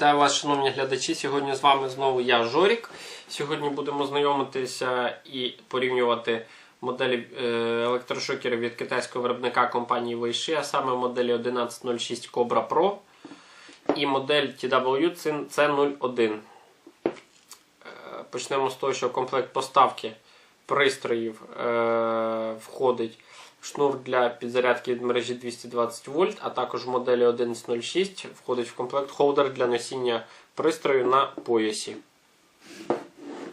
вас, шановні глядачі. Сьогодні з вами знову я, Жорік. Сьогодні будемо знайомитися і порівнювати моделі е, електрошокерів від китайського виробника компанії Weishi, а саме моделі 1106 Cobra Pro і модель TW C01. Е, Почнемо з того, що комплект поставки пристроїв е, входить шнур для підзарядки від мережі 220 вольт, а також в моделі 1106 входить в комплект холдер для носіння пристрою на поясі,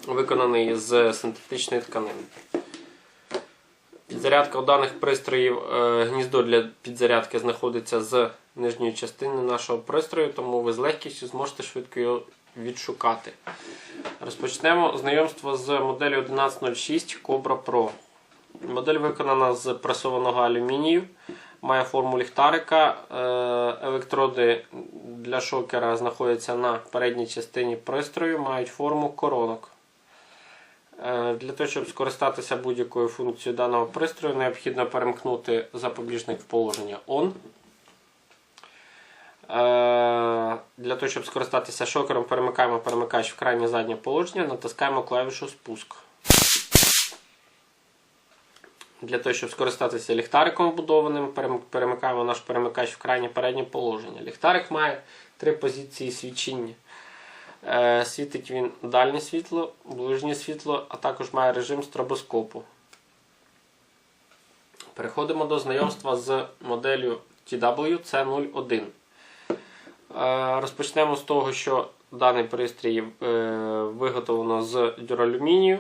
виконаний з синтетичної тканини. Підзарядка у даних пристроїв, е, гніздо для підзарядки знаходиться з нижньої частини нашого пристрою, тому ви з легкістю зможете швидко його відшукати. Розпочнемо знайомство з моделлю 1106 Cobra Pro. Модель виконана з пресованого алюмінію, має форму ліхтарика. Е, Електроди для шокера знаходяться на передній частині пристрою, мають форму коронок. Е, Для того, щоб скористатися будь-якою функцією даного пристрою, необхідно перемкнути запобіжник в положення ON. Е, Для того, щоб скористатися шокером, перемикаємо перемикач в крайнє заднє положення, натискаємо клавішу спуск. Для того, щоб скористатися ліхтариком вбудованим, перемикаємо наш перемикач в крайнє переднє положення. Ліхтарик має три позиції свічіння. Е, Світить він дальнє світло, ближнє світло, а також має режим стробоскопу. Переходимо до знайомства з моделлю TW-C01. Е, Розпочнемо з того, що даний пристрій е, виготовлено з дюралюмінію.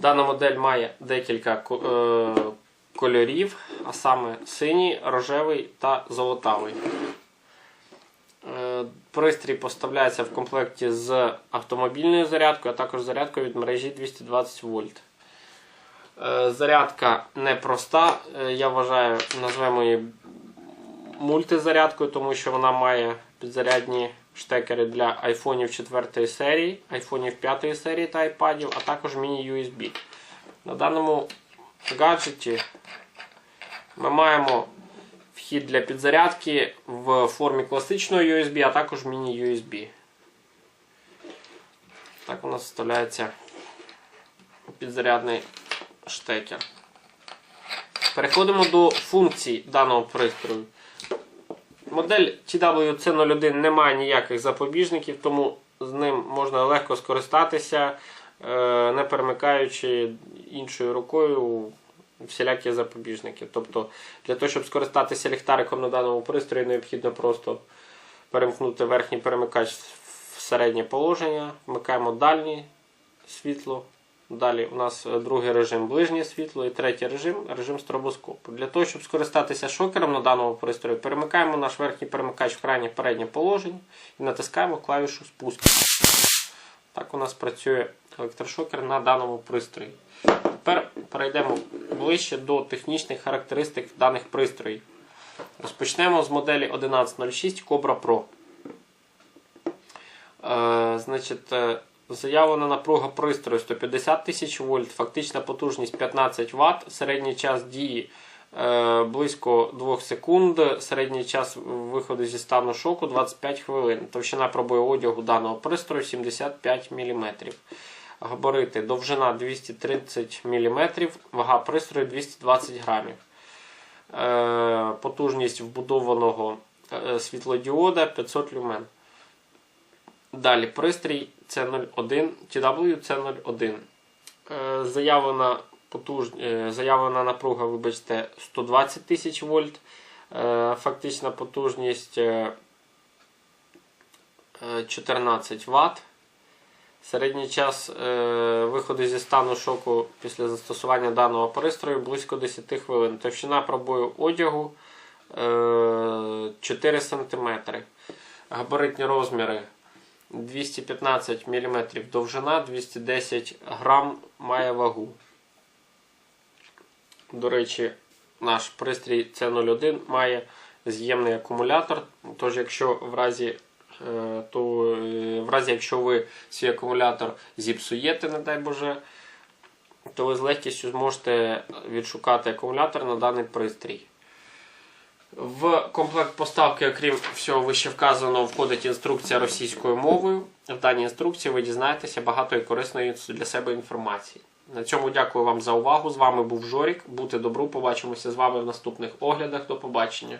Дана модель має декілька е, кольорів, а саме синій, рожевий та золотавий. Е, Пристрій поставляється в комплекті з автомобільною зарядкою, а також зарядкою від мережі 220 вольт. Е, Зарядка непроста, я вважаю, назвемо її мультизарядкою, тому що вона має підзарядні штекери для айфонів 4 серії, айфонів 5 серії та айпадів, а також міні-USB. На даному гаджеті ми маємо вхід для підзарядки в формі класичного USB, а також міні-USB. Так у нас вставляється підзарядний штекер. Переходимо до функцій даного пристрою. Модель TWC01 не має ніяких запобіжників, тому з ним можна легко скористатися, е, не перемикаючи іншою рукою всілякі запобіжники. Тобто, для того, щоб скористатися ліхтариком на даному пристрої, необхідно просто перемкнути верхній перемикач в середнє положення, вмикаємо дальнє світло. Далі у нас е, другий режим ближнє світло і третій режим режим стробоскопу. Для того, щоб скористатися шокером на даному пристрої, перемикаємо наш верхній перемикач в крайнє переднє положення і натискаємо клавішу спуск. Так у нас працює електрошокер на даному пристрої. Тепер перейдемо ближче до технічних характеристик даних пристроїв. Розпочнемо з моделі 1106 Cobra Pro. Е, значить, е, заявлена напруга пристрою 150 тисяч вольт, фактична потужність 15 Вт, середній час дії е, близько 2 секунд, середній час виходу зі стану шоку 25 хвилин. Товщина пробою одягу даного пристрою 75 мм. Габарити довжина 230 мм, вага пристрою 220 грамів. Е, Потужність вбудованого е, світлодіода 500 люмен. Далі пристрій C01, TW C01. Е, Заявлена, потуж... е, заявлена напруга, вибачте, 120 тисяч вольт. Е, Фактична потужність е, е, 14 Вт. Середній час виходу зі стану шоку після застосування даного пристрою близько 10 хвилин. Товщина пробою одягу е, 4 см. Габаритні розміри 215 мм довжина, 210 грам має вагу. До речі, наш пристрій C01 має з'ємний акумулятор. Тож, якщо в разі, е, то, е, в разі, якщо ви свій акумулятор зіпсуєте, не дай Боже, то ви з легкістю зможете відшукати акумулятор на даний пристрій. В комплект поставки, окрім всього вище вказаного, входить інструкція російською мовою. В даній інструкції ви дізнаєтеся багато і корисної для себе інформації. На цьому дякую вам за увагу. З вами був Жорік. Бути добру. Побачимося з вами в наступних оглядах. До побачення.